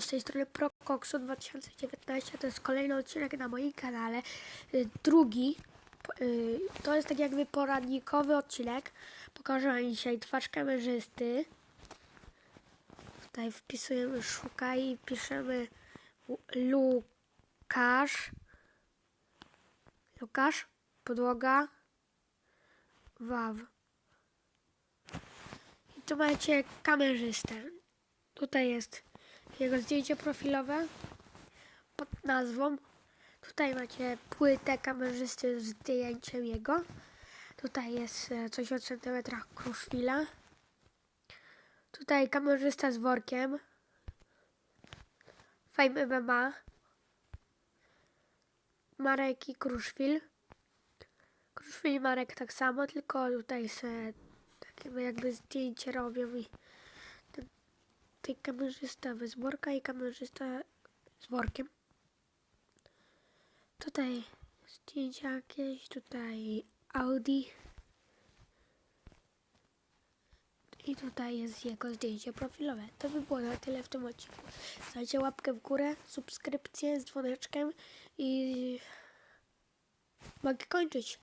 Z tej strony ProKoksu 2019, to jest kolejny odcinek na moim kanale, y, drugi, y, to jest tak jakby poradnikowy odcinek, pokażę wam dzisiaj twarz kamerzysty, tutaj wpisujemy szukaj i piszemy Lu- Lukasz, Lukasz, podłoga, Waw. I tu macie kamerzystę. Tutaj jest jego zdjęcie profilowe pod nazwą. Tutaj macie płytę kamerzysty z zdjęciem jego. Tutaj jest e, coś o centymetrach kruszwila. Tutaj kamerzysta z workiem. Fame MMA. Marek i Kruszwil. Kruszwil i Marek tak samo, tylko tutaj se takie jakby zdjęcie robią i tutaj kamerzysta bez worka i kamerzysta z workiem. Tutaj zdjęcia jakieś, tutaj Audi. I tutaj jest jego zdjęcie profilowe. To by było na tyle w tym odcinku. Dajcie łapkę w górę, subskrypcję z dzwoneczkiem i mogę kończyć.